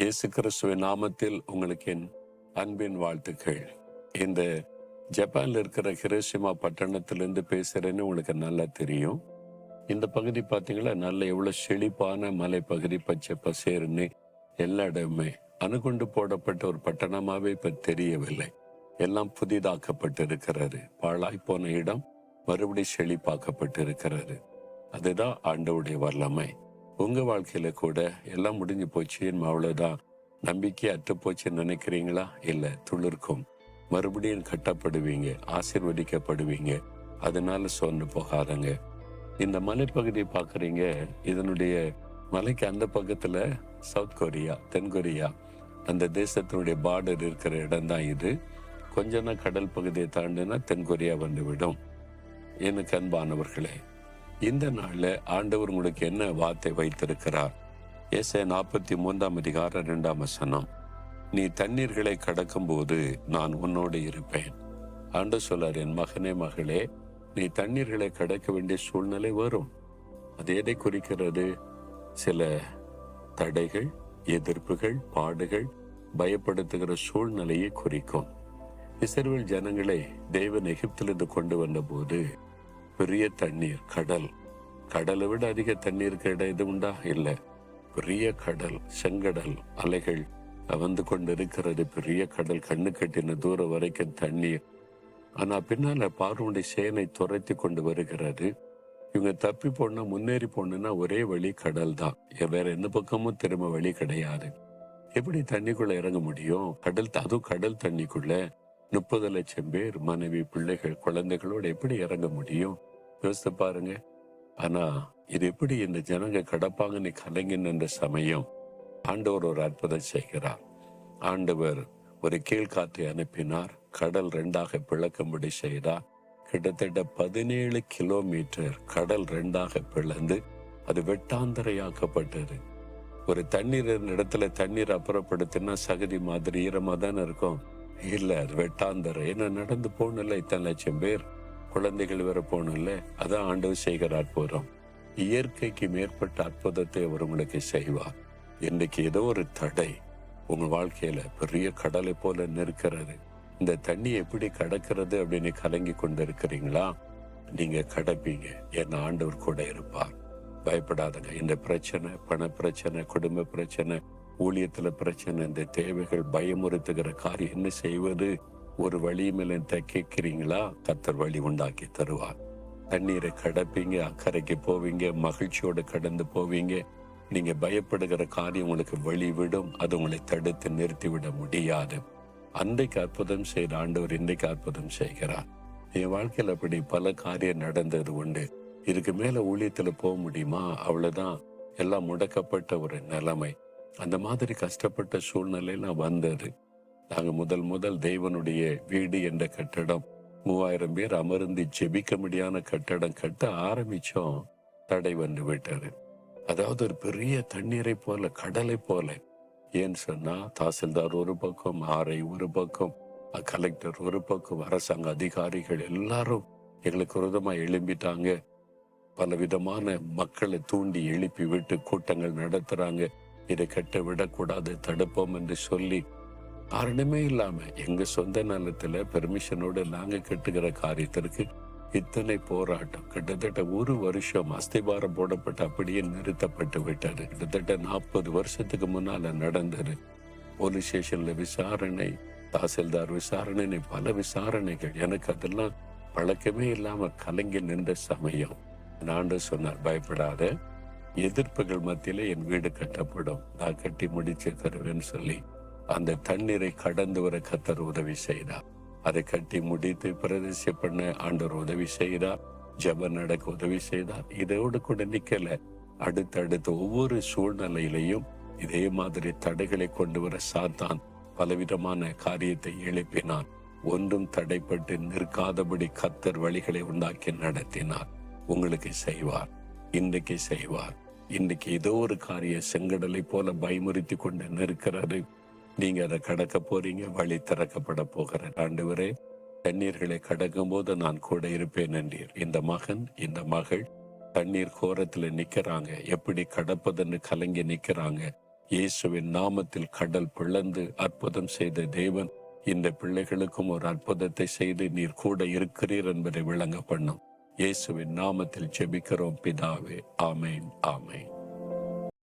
இயேசு கிறிஸ்துவின் நாமத்தில் உங்களுக்கு என் அன்பின் வாழ்த்துக்கள். இந்த ஜப்பானில் இருக்கிற ஹிரோஷிமா பட்டணத்திலிருந்து பேசுறேன்னு உங்களுக்கு நல்லா தெரியும். இந்த பகுதி பார்த்தீங்களா நல்ல எவ்வளோ செழிப்பான மலைப்பகுதி பச்சை பசேர்னு எல்லா இடமுமே அணுகுண்டு போடப்பட்ட ஒரு பட்டணமாவே இப்ப தெரியவில்லை. எல்லாம் புதிதாக்கப்பட்டு இருக்கிறாரு பாழாய் போன இடம் மறுபடி செழிப்பாக்கப்பட்டு இருக்கிறாரு அதுதான் ஆண்டவுடைய வல்லமை. உங்கள் வாழ்க்கையில் கூட எல்லாம் முடிஞ்சு போச்சு இனிமே அவ்வளோதான் நம்பிக்கை அற்று போச்சுன்னு நினைக்கிறீங்களா? இல்லை துளிர்க்கும். மறுபடியும் கட்டப்படுவீங்க ஆசீர்வதிக்கப்படுவீங்க. அதனால சோர்ந்து போகாதங்க. இந்த மலைப்பகுதியை பார்க்குறீங்க. இதனுடைய மலைக்கு அந்த பக்கத்தில் சவுத் கொரியா தென் கொரியா அந்த தேசத்தினுடைய பார்டர் இருக்கிற இடம் தான் இது. கொஞ்ச நாள் கடல் பகுதியை தாண்டினா தென்கொரியா வந்துவிடும். எனக்கு அன்பானவர்களே இந்த நாளில் ஆண்டவர் உங்களுக்கு என்ன வார்த்தை வைத்திருக்கிறார்? ஏசை நாற்பத்தி மூன்றாம் அதிகாரம் இரண்டாம் வசனம். நீ தண்ணீர்களை கடக்கும் போது நான் உன்னோடு இருப்பேன். ஆண்டு சொல்லார் என் மகனே மகளே நீ தண்ணீர்களை கடக்க வேண்டிய சூழ்நிலை வரும். அது எதை குறிக்கிறது? சில தடைகள் எதிர்ப்புகள் பாடுகள் பயப்படுத்துகிற சூழ்நிலையை குறிக்கும். இஸ்ரவேல் ஜனங்களை தேவன் எகிப்திலிருந்து கொண்டு வந்த போது பெரிய தண்ணீர் கடல். கடலை விட அதிக தண்ணீருக்கு இடம் இது உண்டா? இல்லை. பெரிய கடல் செங்கடல் அலைகள் வந்து கொண்டிருக்கிறது. பெரிய கடல் கண்ணு கட்டின தூரம் வரைக்கும் தண்ணீர். ஆனா பின்னால பார்வனுடைய சேனை துரத்தி கொண்டு வருகிறது. இவங்க தப்பி போனா முன்னேறி போனா ஒரே வழி கடல் தான். வேற எந்த பக்கமும் திரும்ப வழி கிடையாது. எப்படி தண்ணிக்குள்ள இறங்க முடியும்? கடல் அதுவும் கடல் தண்ணிக்குள்ள. முப்பது லட்சம் பேர் மனைவி பிள்ளைகள் குழந்தைகளோட எப்படி இறங்க முடியும்? யோசித்து பாருங்க. ஆனா இது எப்படி இந்த ஜனங்க கடப்பாங்கன்னு கலைஞன் சமயம்? ஆண்டவர் ஒரு அற்புதம் செய்கிறார். ஆண்டவர் ஒரு கீழ்காற்றை அனுப்பினார். கடல் ரெண்டாக பிளக்கும்படி செய்தார். கிட்டத்தட்ட பதினேழு கிலோமீட்டர் கடல் ரெண்டாக பிளந்து அது வெட்டாந்தரையாக்கப்பட்டது. ஒரு தண்ணீர் இடத்துல தண்ணீர் அப்புறப்படுத்தினா சகதி மாதிரி ஈரமா தானே இருக்கும். இல்ல அது வெட்டாந்தரை. ஏன்னா நடந்து போகணும்ல இத்தனை லட்சம் பேர். குழந்தைகள் வேற போகணும்ல? அதான் ஆண்டவர் செய்கிற அற்புதம். இயற்கைக்கு மேற்பட்ட அற்புதத்தை அவர் உங்களுக்கு செய்வார். இன்றைக்கு ஏதோ ஒரு தடை உங்கள் வாழ்க்கையில பெரிய கடலை போல நிற்கிறது. இந்த தண்ணி எப்படி கடக்கிறது அப்படின்னு கலங்கி கொண்டு இருக்கிறீங்களா நீங்க கடப்பீங்க. என்ன ஆண்டவர் கூட இருப்பார். பயப்படாதங்க. இந்த பிரச்சனை பண பிரச்சனை குடும்ப பிரச்சனை ஊழியத்துல பிரச்சனை இந்த தேவைகள் பயமுறுத்துகிற காரியம் என்ன செய்வது? ஒரு வழியுமில்லை தைக்கிறீங்களா கத்தர் வழி உண்டாக்கி தருவார். தண்ணீரை கடப்பீங்க அக்கறைக்கு போவீங்க மகிழ்ச்சியோடு கடந்து போவீங்க. நீங்க பயப்படுகிற காரியம் உங்களுக்கு வழி விடும் அது உங்களை தடுத்து நிறுத்திவிட முடியாது. அன்றைக்கு அற்புதம் செய்த ஆண்டவர் இன்றைக்கு அற்புதம் செய்கிறார். என் வாழ்க்கையில் அப்படி பல காரியம் நடந்தது உண்டு. இதுக்கு மேல ஊழியத்துல போக முடியுமா? அவ்வளவுதான். எல்லாம் முடக்கப்பட்ட ஒரு நிலைமை. அந்த மாதிரி கஷ்டப்பட்ட சூழ்நிலையெல்லாம் வந்தது. நாங்கள் முதல் முதல் தெய்வனுடைய வீடு என்ற கட்டடம் மூவாயிரம் பேர் அமர்ந்து ஜெபிக்க முடியாத கட்டடம் கட்ட ஆரம்பிச்சோம். தடை வந்து விட்டது. அதாவது ஒரு பெரிய தண்ணீரை போல கடலை போல. ஏன்னு சொன்னா தாசில்தார் ஒரு பக்கம் ஆர்ஐ ஒரு பக்கம் கலெக்டர் ஒரு பக்கம் அரசாங்க அதிகாரிகள் எல்லாரும் எங்களுக்கு விரோதமா எழும்பிட்டாங்க. பல விதமான மக்களை தூண்டி எழுப்பி விட்டு கூட்டங்கள் நடத்துறாங்க. இதை கட்ட விடக்கூடாது தடுப்போம் என்று சொல்லி காரணமே இல்லாம எங்க சொந்த நலத்துல பெர்மிஷனோட நாங்க கட்டுகிற காரியத்திற்கு இத்தனை போராட்டம். கிட்டத்தட்ட ஒரு வருஷம் அஸ்திபாரம் போடப்பட்டு அப்படியே நிறுத்தப்பட்டு விட்டது. கிட்டத்தட்ட நாற்பது வருஷத்துக்கு முன்னால நடந்தது. போலீஸ் ஸ்டேஷன்ல விசாரணை தாசில்தார் விசாரணை பல விசாரணைகள். எனக்கு அதெல்லாம் பழக்கமே இல்லாம கலங்கி நின்ற சமயம். ஆண்டு சொன்னார் பயப்படாத. எதிர்ப்புகள் மத்தியில என் வீடு கட்டப்படும். நான் கட்டி முடிச்சு தருவேன்னு சொல்லி. அந்த தண்ணீரை கடந்து வர கத்தர் உதவி செய்தார். அதை கட்டி முடித்து பிரதேச பண்ண ஆண்டவர் உதவி செய்தார். ஜப நடக்க உதவி செய்தார். இதோடு கூட நிக்கல. அடுத்தடுத்த ஒவ்வொரு சூழ்நிலையிலையும் இதே மாதிரி தடைகளை கொண்டு வர சாத்தான் பலவிதமான காரியத்தை எழுப்பினான். ஒன்றும் தடைப்பட்டு நிற்காதபடி கத்தர் வழிகளை உண்டாக்கி நடத்தினார். உங்களுக்கு செய்வார் இன்றைக்கு செய்வார். இன்னைக்கு ஏதோ ஒரு காரிய செங்கடலை போல பயமுறுத்தி கொண்டு நிற்கிறது. நீங்க அதை கடக்க போறீங்க வழி திறக்கப்பட போகிற ஆண்டவரே தண்ணீர்களை கடக்கும் போது நான் கூட இருப்பேன் என்றீர். இந்த மகன் இந்த மகள் தண்ணீர் கோரத்துல நிக்கிறாங்க. எப்படி கடப்பதுன்னு கலங்கி நிக்கிறாங்க. இயேசுவின் நாமத்தில் கடல் பிளந்து அற்புதம் செய்த தேவன் இந்த பிள்ளைகளுக்கும் ஒரு அற்புதத்தை செய்து நீர் கூட இருக்கிறீர் என்பதை விளங்க பண்ணும். இயேசுவின் நாமத்தில் ஜெபிக்கிறோம் பிதாவே. ஆமேன் ஆமேன்.